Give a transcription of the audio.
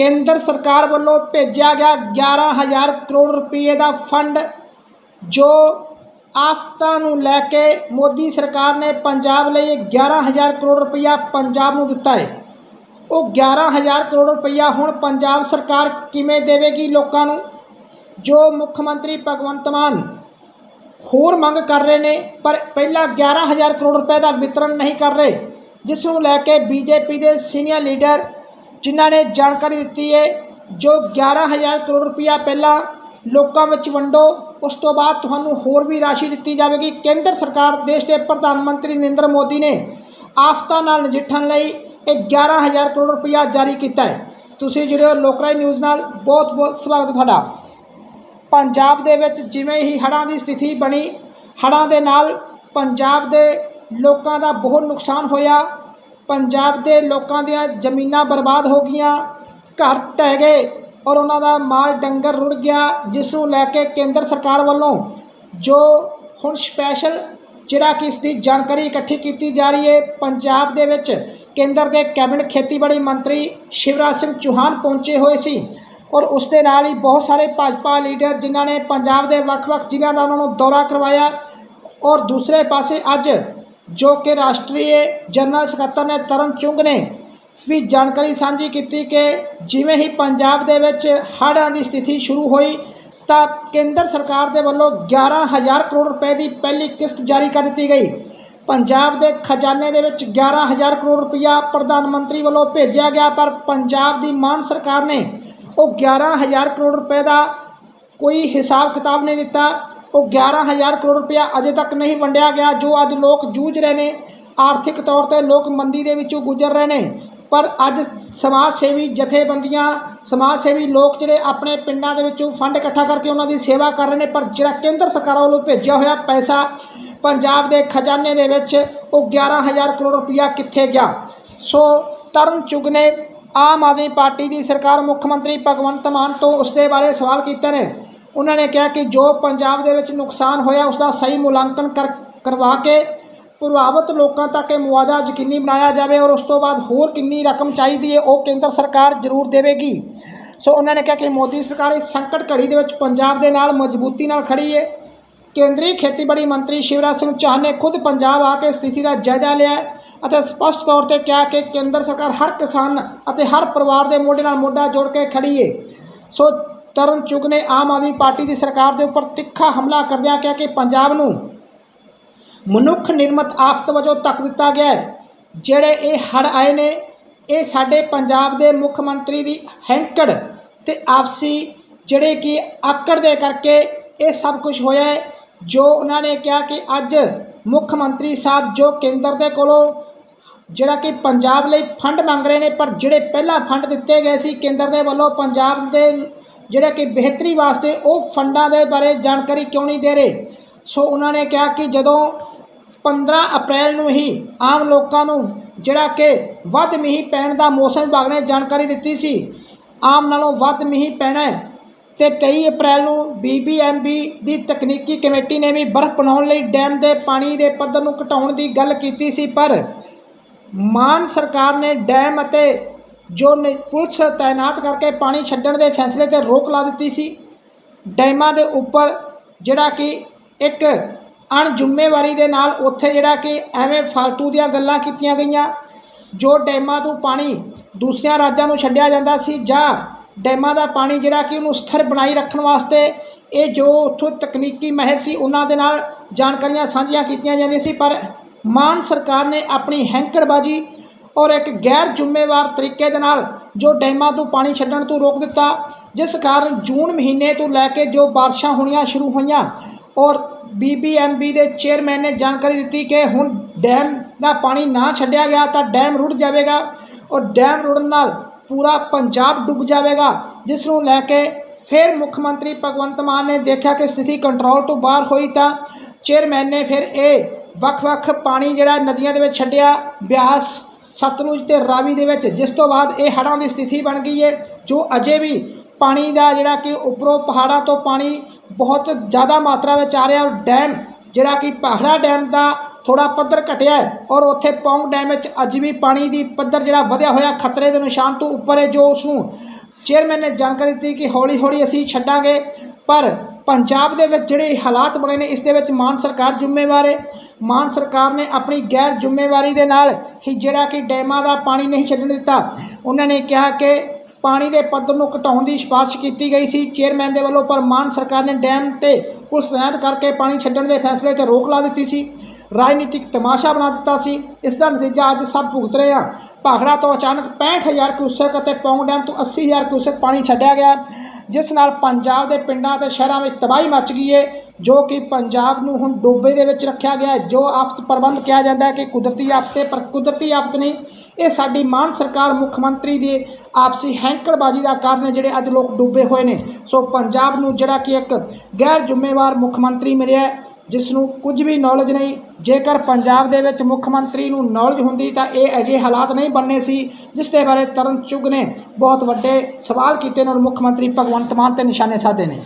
ਕੇਂਦਰ ਸਰਕਾਰ ਵੱਲੋਂ ਭੇਜਿਆ ਗਿਆ 11000 ਕਰੋੜ ਰੁਪਏ ਦਾ ਫੰਡ, ਜੋ ਆਫਤਾਂ ਨੂੰ ਲੈ ਕੇ ਮੋਦੀ ਸਰਕਾਰ ਨੇ ਪੰਜਾਬ ਲਈ 11000 ਕਰੋੜ ਰੁਪਇਆ ਪੰਜਾਬ ਨੂੰ ਦਿੱਤਾ ਹੈ। ਉਹ 11000 ਕਰੋੜ ਰੁਪਇਆ ਹੁਣ ਪੰਜਾਬ ਸਰਕਾਰ ਕਿਵੇਂ ਦੇਵੇਗੀ ਲੋਕਾਂ ਨੂੰ? ਜੋ ਮੁੱਖ ਮੰਤਰੀ ਭਗਵੰਤ ਮਾਨ ਹੋਰ ਮੰਗ ਕਰ ਰਹੇ ਨੇ, ਪਰ ਪਹਿਲਾਂ 11000 ਕਰੋੜ ਰੁਪਏ ਦਾ ਵਿਤਰਨ ਨਹੀਂ ਕਰ ਰਹੇ, ਜਿਸ ਨੂੰ ਲੈ ਕੇ ਬੀਜੇਪੀ ਦੇ ਸੀਨੀਅਰ ਲੀਡਰ ਜਿਨ੍ਹਾਂ ਨੇ ਜਾਣਕਾਰੀ ਦਿੱਤੀ ਹੈ, ਜੋ 11000 ਕਰੋੜ ਰੁਪਇਆ ਪਹਿਲਾਂ ਲੋਕਾਂ ਵਿੱਚ ਵੰਡੋ, ਉਸ ਤੋਂ ਬਾਅਦ ਤੁਹਾਨੂੰ ਹੋਰ ਵੀ ਰਾਸ਼ੀ ਦਿੱਤੀ ਜਾਵੇਗੀ। ਕੇਂਦਰ ਸਰਕਾਰ, ਦੇਸ਼ ਦੇ ਪ੍ਰਧਾਨ ਮੰਤਰੀ ਨਰਿੰਦਰ ਮੋਦੀ ਨੇ ਆਫਤਾਂ ਨਾਲ ਨਜਿੱਠਣ ਲਈ ਇਹ 11000 ਕਰੋੜ ਰੁਪਇਆ ਜਾਰੀ ਕੀਤਾ ਹੈ। ਤੁਸੀਂ ਜੁੜੇ ਹੋ ਲੋਕਰਾਈ ਨਿਊਜ਼ ਨਾਲ। ਬਹੁਤ ਬਹੁਤ ਸਵਾਗਤ ਤੁਹਾਡਾ। ਪੰਜਾਬ ਦੇ ਵਿੱਚ ਜਿਵੇਂ ਹੀ ਹੜ੍ਹਾਂ ਦੀ ਸਥਿਤੀ ਬਣੀ, ਹੜ੍ਹਾਂ ਦੇ ਨਾਲ ਪੰਜਾਬ ਦੇ ਲੋਕਾਂ ਦਾ ਬਹੁਤ ਨੁਕਸਾਨ ਹੋਇਆ। ਪੰਜਾਬ ਦੇ ਲੋਕਾਂ ਦੀਆਂ ਜ਼ਮੀਨਾਂ ਬਰਬਾਦ ਹੋ ਗਈਆਂ, ਘਰ ਢਹਿ ਗਏ ਔਰ ਉਹਨਾਂ ਦਾ ਮਾਲ ਡੰਗਰ ਰੁੜ ਗਿਆ, ਜਿਸ ਨੂੰ ਲੈ ਕੇ ਕੇਂਦਰ ਸਰਕਾਰ ਵੱਲੋਂ ਜੋ ਹੁਣ ਸਪੈਸ਼ਲ ਜਿਹੜਾ ਕਿ ਇਸ ਦੀ ਜਾਣਕਾਰੀ ਇਕੱਠੀ ਕੀਤੀ ਜਾ ਰਹੀ ਹੈ, ਪੰਜਾਬ ਦੇ ਵਿੱਚ ਕੇਂਦਰ ਦੇ ਕੈਬਨਿਟ ਖੇਤੀਬਾੜੀ ਮੰਤਰੀ ਸ਼ਿਵਰਾਜ ਸਿੰਘ ਚੌਹਾਨ ਪਹੁੰਚੇ ਹੋਏ ਸੀ ਔਰ ਉਸ ਦੇ ਨਾਲ ਹੀ ਬਹੁਤ ਸਾਰੇ ਭਾਜਪਾ ਲੀਡਰ ਜਿਨ੍ਹਾਂ ਨੇ ਪੰਜਾਬ ਦੇ ਵੱਖ-ਵੱਖ ਜ਼ਿਲ੍ਹਿਆਂ ਦਾ ਉਹਨਾਂ ਨੂੰ ਦੌਰਾ ਕਰਵਾਇਆ ਔਰ ਦੂਸਰੇ ਪਾਸੇ ਅੱਜ ਜੋ ਕਿ ਰਾਸ਼ਟਰੀ ਜਨਰਲ ਸਕੱਤਰ ਨੇ ਤਰਨ ਚੁੰਗ ਨੇ ਵੀ ਜਾਣਕਾਰੀ ਸਾਂਝੀ ਕੀਤੀ ਕਿ ਜਿਵੇਂ ਹੀ ਪੰਜਾਬ ਦੇ ਵਿੱਚ ਹੜ੍ਹਾਂ ਦੀ ਸਥਿਤੀ ਸ਼ੁਰੂ ਹੋਈ ਤਾਂ ਕੇਂਦਰ ਸਰਕਾਰ ਦੇ ਵੱਲੋਂ 11000 ਕਰੋੜ ਰੁਪਏ ਦੀ ਪਹਿਲੀ ਕਿਸ਼ਤ ਜਾਰੀ ਕਰ ਦਿੱਤੀ ਗਈ। ਪੰਜਾਬ ਦੇ ਖਜ਼ਾਨੇ ਦੇ ਵਿੱਚ 11000 ਕਰੋੜ ਰੁਪਇਆ ਪ੍ਰਧਾਨ ਮੰਤਰੀ ਵੱਲੋਂ ਭੇਜਿਆ ਗਿਆ, ਪਰ ਪੰਜਾਬ ਦੀ ਮਾਨ ਸਰਕਾਰ ਨੇ ਉਹ 11000 ਕਰੋੜ ਰੁਪਏ ਦਾ ਕੋਈ ਹਿਸਾਬ ਕਿਤਾਬ ਨਹੀਂ ਦਿੱਤਾ। ਉਹ 11000 ਕਰੋੜ ਰੁਪਇਆ ਅਜੇ ਤੱਕ ਨਹੀਂ ਵੰਡਿਆ ਗਿਆ, ਜੋ ਅੱਜ ਲੋਕ ਜੂਝ ਰਹੇ ਨੇ। ਆਰਥਿਕ ਤੌਰ ਤੇ ਲੋਕ ਮੰਦੀ ਦੇ ਵਿੱਚੋਂ ਗੁਜ਼ਰ ਰਹੇ ਨੇ। ਪਰ ਅੱਜ ਸਮਾਜ ਸੇਵੀ ਜਥੇਬੰਦੀਆਂ ਸਮਾਜ ਸੇਵੀ ਲੋਕ ਜਿਹੜੇ ਆਪਣੇ ਪਿੰਡਾਂ ਦੇ ਵਿੱਚੋਂ ਫੰਡ ਇਕੱਠਾ ਕਰਕੇ ਉਹਨਾਂ ਦੀ ਸੇਵਾ ਕਰ ਰਹੇ ਨੇ, ਪਰ ਜਿਹੜਾ ਕੇਂਦਰ ਸਰਕਾਰ ਵੱਲੋਂ ਭੇਜਿਆ ਹੋਇਆ ਪੈਸਾ ਪੰਜਾਬ ਦੇ ਖਜ਼ਾਨੇ ਦੇ ਵਿੱਚ, ਉਹ 11000 ਕਰੋੜ ਰੁਪਇਆ ਕਿੱਥੇ ਗਿਆ? ਸੋ ਤਰਨ ਚੁੱਗ ਨੇ ਆਮ ਆਦਮੀ ਪਾਰਟੀ ਦੀ ਸਰਕਾਰ ਮੁੱਖ ਮੰਤਰੀ ਭਗਵੰਤ ਮਾਨ ਤੋਂ ਉਸ ਦੇ ਬਾਰੇ ਸਵਾਲ ਕੀਤੇ ਨੇ। ਉਹਨਾਂ ਨੇ ਕਿਹਾ ਕਿ ਜੋ ਪੰਜਾਬ ਦੇ ਵਿੱਚ ਨੁਕਸਾਨ ਹੋਇਆ ਉਸ ਦਾ ਸਹੀ ਮੁਲਾਂਕਣ ਕਰ, ਕਰਵਾ ਕੇ ਪ੍ਰਭਾਵਿਤ ਲੋਕਾਂ ਤੱਕ ਇਹ ਮੁਆਵਜ਼ਾ ਯਕੀਨੀ ਬਣਾਇਆ ਜਾਵੇ ਔਰ ਉਸ ਤੋਂ ਬਾਅਦ ਹੋਰ ਕਿੰਨੀ ਰਕਮ ਚਾਹੀਦੀ ਹੈ, ਉਹ ਕੇਂਦਰ ਸਰਕਾਰ ਜ਼ਰੂਰ ਦੇਵੇਗੀ। ਸੋ ਉਹਨਾਂ ਨੇ ਕਿਹਾ ਕਿ ਮੋਦੀ ਸਰਕਾਰ ਇਸ ਸੰਕਟ ਘੜੀ ਦੇ ਵਿੱਚ ਪੰਜਾਬ ਦੇ ਨਾਲ ਮਜ਼ਬੂਤੀ ਨਾਲ ਖੜੀ ਹੈ। ਕੇਂਦਰੀ ਖੇਤੀਬਾੜੀ ਮੰਤਰੀ ਸ਼ਿਵਰਾਜ ਸਿੰਘ ਚੌਹਾਨ ਨੇ ਖੁਦ ਪੰਜਾਬ ਆ ਕੇ ਸਥਿਤੀ ਦਾ ਜਾਇਜ਼ਾ ਲਿਆ ਅਤੇ ਸਪਸ਼ਟ ਤੌਰ ਤੇ ਕਿਹਾ ਕਿ ਕੇਂਦਰ ਸਰਕਾਰ ਹਰ ਕਿਸਾਨ ਅਤੇ ਹਰ ਪਰਿਵਾਰ ਦੇ ਮੋਢੇ ਨਾਲ ਮੋਢਾ ਜੋੜ ਕੇ ਖੜੀ ਹੈ। ਸੋ ਤਰਨ ਚੁੱਗ ਨੇ ਆਮ ਆਦਮੀ ਪਾਰਟੀ ਦੀ ਸਰਕਾਰ ਦੇ ਉੱਪਰ ਤਿੱਖਾ ਹਮਲਾ ਕਰਦਿਆਂ ਕਿਹਾ ਕਿ ਪੰਜਾਬ ਨੂੰ ਮਨੁੱਖ ਨਿਰਮਤ ਆਫਤ ਵਜੋਂ ਤੱਕ ਦਿੱਤਾ ਗਿਆ ਹੈ। ਜਿਹੜੇ ਇਹ ਹੜ੍ਹ ਆਏ ਨੇ, ਇਹ ਸਾਡੇ ਪੰਜਾਬ ਦੇ ਮੁੱਖ ਮੰਤਰੀ ਦੀ ਹੈਂਕੜ ਤੇ ਆਪਸੀ ਜਿਹੜੇ ਕਿ ਆਕੜ ਦੇ ਕਰਕੇ ਇਹ ਸਭ ਕੁਝ ਹੋਇਆ ਹੈ, ਜੋ ਉਹਨਾਂ ਨੇ ਕਿਹਾ ਕਿ ਅੱਜ ਮੁੱਖ ਮੰਤਰੀ ਸਾਹਿਬ ਜੋ ਕੇਂਦਰ ਦੇ ਕੋਲੋਂ ਜਿਹੜਾ ਕਿ ਪੰਜਾਬ ਲਈ ਫੰਡ ਮੰਗ ਰਹੇ ਨੇ, ਪਰ ਜਿਹੜੇ ਪਹਿਲਾਂ ਫੰਡ ਦਿੱਤੇ ਗਏ ਸੀ ਕੇਂਦਰ ਦੇ ਵੱਲੋਂ ਪੰਜਾਬ ਦੇ ਜਿਹੜਾ ਕਿ ਬਿਹਤਰੀ ਵਾਸਤੇ ਉਹ ਫੰਡਾਂ ਦੇ ਬਾਰੇ ਜਾਣਕਾਰੀ ਕਿਉਂ ਨਹੀਂ ਦੇ ਰਹੇ? ਸੋ ਉਹਨਾਂ ਨੇ ਕਿਹਾ ਕਿ ਜਦੋਂ 15 ਅਪ੍ਰੈਲ ਨੂੰ ਹੀ ਆਮ ਲੋਕਾਂ ਨੂੰ ਜਿਹੜਾ ਕਿ ਵੱਧ ਮੀਂਹ ਪੈਣ ਦਾ ਮੌਸਮ ਵਿਭਾਗ ਨੇ ਜਾਣਕਾਰੀ ਦਿੱਤੀ ਸੀ, ਆਮ ਨਾਲੋਂ ਵੱਧ ਮੀਂਹ ਪੈਣਾ ਹੈ ਤੇ 23 ਅਪ੍ਰੈਲ ਨੂੰ ਬੀਬੀਐਮਬੀ ਦੀ ਤਕਨੀਕੀ ਕਮੇਟੀ ਨੇ ਵੀ ਬਰਫ਼ ਬਣਾਉਣ ਲਈ ਡੈਮ ਦੇ ਪਾਣੀ ਦੇ ਪੱਧਰ ਨੂੰ ਘਟਾਉਣ ਦੀ ਗੱਲ ਕੀਤੀ ਸੀ, ਪਰ ਮਾਨ ਸਰਕਾਰ ਨੇ ਡੈਮ ਅਤੇ ਜੋ ਨੇ ਪੁਲਿਸ ਤਾਇਨਾਤ ਕਰਕੇ ਪਾਣੀ ਛੱਡਣ ਦੇ ਫੈਸਲੇ ਤੇ ਰੋਕ ਲਾ ਦਿੱਤੀ ਸੀ, ਡੈਮਾਂ ਦੇ ਉੱਪਰ ਜਿਹੜਾ ਕਿ ਇੱਕ ਅਣਜ਼ੁੰਮੇਵਾਰੀ ਦੇ ਨਾਲ ਉੱਥੇ ਜਿਹੜਾ ਕਿ ਐਵੇਂ ਫालतू ਦੀਆਂ ਗੱਲਾਂ ਕੀਤੀਆਂ ਗਈਆਂ, ਜੋ ਡੈਮਾਂ ਤੋਂ ਪਾਣੀ ਦੂਸਰਿਆਂ ਰਾਜਾਂ ਨੂੰ ਛੱਡਿਆ ਜਾਂਦਾ ਸੀ ਜਾਂ ਡੈਮਾਂ ਦਾ ਪਾਣੀ ਜਿਹੜਾ ਕਿ ਉਹਨੂੰ ਸਥਿਰ ਬਣਾਈ ਰੱਖਣ ਵਾਸਤੇ ਇਹ ਜੋ ਉੱਥੋਂ ਤਕਨੀਕੀ ਮਹਿਰ ਸੀ ਉਹਨਾਂ ਦੇ ਨਾਲ ਜਾਣਕਾਰੀਆਂ ਸਾਂਝੀਆਂ ਕੀਤੀਆਂ ਜਾਂਦੀਆਂ ਸੀ, ਪਰ ਮਾਨ ਸਰਕਾਰ ਨੇ ਆਪਣੀ ਹੈਂਕੜਬਾਜੀ ਔਰ ਇੱਕ ਗੈਰ ਜ਼ਿੰਮੇਵਾਰ ਤਰੀਕੇ ਦੇ ਨਾਲ ਜੋ ਡੈਮਾਂ ਤੋਂ ਪਾਣੀ ਛੱਡਣ ਤੋਂ ਰੋਕ ਦਿੱਤਾ ਜਿਸ ਕਾਰਨ ਜੂਨ ਮਹੀਨੇ ਤੋਂ ਲੈ ਕੇ ਜੋ ਬਾਰਿਸ਼ਾਂ ਹੋਣੀਆਂ ਸ਼ੁਰੂ ਹੋਈਆਂ ਔਰ ਬੀਬੀਐਮਬੀ ਦੇ ਚੇਅਰਮੈਨ ਨੇ ਜਾਣਕਾਰੀ ਦਿੱਤੀ ਕਿ ਹੁਣ ਡੈਮ ਦਾ ਪਾਣੀ ਨਾ ਛੱਡਿਆ ਗਿਆ ਤਾਂ ਡੈਮ ਰੁੜ ਜਾਵੇਗਾ ਔਰ ਡੈਮ ਰੁੜਨ ਨਾਲ ਪੂਰਾ ਪੰਜਾਬ ਡੁੱਬ ਜਾਵੇਗਾ ਜਿਸ ਨੂੰ ਲੈ ਕੇ ਫਿਰ ਮੁੱਖ ਮੰਤਰੀ ਭਗਵੰਤ ਮਾਨ ਨੇ ਦੇਖਿਆ ਕਿ ਸਥਿਤੀ ਕੰਟਰੋਲ ਤੋਂ ਬਾਹਰ ਹੋਈ ਤਾਂ ਚੇਅਰਮੈਨ ਨੇ ਫਿਰ ਇਹ ਵੱਖ-ਵੱਖ ਪਾਣੀ ਜਿਹੜਾ ਨਦੀਆਂ ਦੇ ਵਿੱਚ ਛੱਡਿਆ ਬਿਆਸ ਸਤਲੁਜ ਤੇ ਰਾਵੀ ਦੇ ਵਿੱਚ, ਜਿਸ ਤੋਂ ਬਾਅਦ ਇਹ ਹੜ੍ਹਾਂ ਦੀ ਸਥਿਤੀ ਬਣ ਗਈ ਹੈ ਜੋ ਅਜੇ ਵੀ ਪਾਣੀ ਦਾ ਜਿਹੜਾ ਕਿ ਉੱਪਰੋਂ ਪਹਾੜਾਂ ਤੋਂ ਪਾਣੀ ਬਹੁਤ ਜ਼ਿਆਦਾ ਮਾਤਰਾ ਵਿੱਚ ਆ ਰਿਹਾ ਔਰ ਡੈਮ ਜਿਹੜਾ ਕਿ ਪਹਾੜਾ ਡੈਮ ਦਾ ਥੋੜਾ ਪੱਧਰ ਘਟਿਆ ਔਰ ਉੱਥੇ ਪੌਂਗ ਡੈਮ ਵਿੱਚ ਅੱਜ ਵੀ ਪਾਣੀ ਦੀ ਪੱਧਰ ਜਿਹੜਾ ਵਧਿਆ ਹੋਇਆ ਖਤਰੇ ਦੇ ਨਿਸ਼ਾਨ ਤੋਂ ਉੱਪਰ ਹੈ, ਜੋ ਉਸ ਨੂੰ ਚੇਅਰਮੈਨ ਨੇ ਜਾਣਕਾਰੀ ਦਿੱਤੀ ਕਿ ਹੌਲੀ ਹੌਲੀ ਅਸੀਂ ਛੱਡਾਂਗੇ, ਪਰ ਪੰਜਾਬ ਦੇ ਵਿੱਚ ਜਿਹੜੇ ਹਾਲਾਤ ਬਣੇ ਨੇ, ਇਸ ਦੇ ਵਿੱਚ ਮਾਨ ਸਰਕਾਰ ਜ਼ਿੰਮੇਵਾਰ ਹੈ। ਮਾਨ ਸਰਕਾਰ ਨੇ ਆਪਣੀ ਗੈਰ ਜ਼ਿੰਮੇਵਾਰੀ ਦੇ ਨਾਲ ਹੀ ਜਿਹੜਾ ਕਿ ਡੈਮਾਂ ਦਾ ਪਾਣੀ ਨਹੀਂ ਛੱਡਣ ਦਿੱਤਾ। ਉਹਨਾਂ ਨੇ ਕਿਹਾ ਕਿ ਪਾਣੀ ਦੇ ਪੱਧਰ ਨੂੰ ਘਟਾਉਣ ਦੀ ਸਿਫਾਰਿਸ਼ ਕੀਤੀ ਗਈ ਸੀ। ਚੇਅਰਮੈਨ ਦੇ ਵੱਲੋਂ ਪਰ ਮਾਨ ਸਰਕਾਰ ਨੇ ਡੈਮ ਤੇ ਪੁਲਿਸ ਤੈਨਾਤ ਕਰਕੇ ਪਾਣੀ ਛੱਡਣ ਦੇ ਫੈਸਲੇ ਤੇ ਰੋਕ ਲਾ ਦਿੱਤੀ ਸੀ। ਰਾਜਨੀਤਿਕ ਤਮਾਸ਼ਾ ਬਣਾ ਦਿੱਤਾ ਸੀ। ਇਸ ਦਾ ਨਤੀਜਾ ਅੱਜ ਸਭ ਭੁਗਤ ਰਹੇ ਆ। ਭਾਖੜਾ ਤੋਂ ਅਚਾਨਕ 65000 ਕਿਊਸਕ ਅਤੇ ਪੌਂਗ ਡੈਮ ਤੋਂ 80000 ਕਿਊਸਕ ਪਾਣੀ ਛੱਡਿਆ ਗਿਆ। ਜਿਸ ਨਾਲ ਪੰਜਾਬ ਦੇ ਪਿੰਡਾਂ ਤੇ ਸ਼ਹਿਰਾਂ ਵਿੱਚ ਤਬਾਹੀ ਮਚ ਗਈ ਹੈ ਜੋ ਕਿ ਪੰਜਾਬ ਨੂੰ ਹੁਣ ਡੋਬੇ ਦੇ ਵਿੱਚ ਰੱਖਿਆ ਗਿਆ ਹੈ ਜੋ ਆਫਤ ਪ੍ਰਬੰਧ ਕਿਹਾ ਜਾਂਦਾ ਹੈ ਕਿ ਕੁਦਰਤੀ ਆਫਤ ਹੈ ਪਰ ਕੁਦਰਤੀ ਆਫਤ ਨਹੀਂ, ਇਹ ਸਾਡੀ ਮਾਨ ਸਰਕਾਰ ਮੁੱਖ ਮੰਤਰੀ ਦੀ ਆਪਸੀ ਹੈਂਕੜਬਾਜ਼ੀ ਦਾ ਕਾਰਨ ਹੈ, ਜਿਹੜੇ ਅੱਜ ਲੋਕ ਡੁੱਬੇ ਹੋਏ ਨੇ। ਸੋ ਪੰਜਾਬ ਨੂੰ ਜਿਹੜਾ ਕਿ ਇੱਕ ਗੈਰ ਜ਼ਿੰਮੇਵਾਰ ਮੁੱਖ ਮੰਤਰੀ ਮਿਲਿਆ ਜਿਸ ਨੂੰ ਕੁਝ ਵੀ ਨੌਲੇਜ ਨਹੀਂ, ਜੇਕਰ ਪੰਜਾਬ ਦੇ ਵਿੱਚ ਮੁੱਖ ਮੰਤਰੀ ਨੂੰ ਨੌਲੇਜ ਹੁੰਦੀ ਤਾਂ ਇਹ ਅਜੇ ਹਾਲਾਤ ਨਹੀਂ ਬਣਨੇ ਸੀ, ਜਿਸ ਦੇ ਬਾਰੇ ਤਰਨ ਚੁੱਗ ਨੇ ਬਹੁਤ ਵੱਡੇ ਸਵਾਲ ਕੀਤੇ ਨੇ ਔਰ ਮੁੱਖ ਮੰਤਰੀ ਭਗਵੰਤ ਮਾਨ ਤੇ ਨਿਸ਼ਾਨੇ ਸਾਧੇ ਨੇ।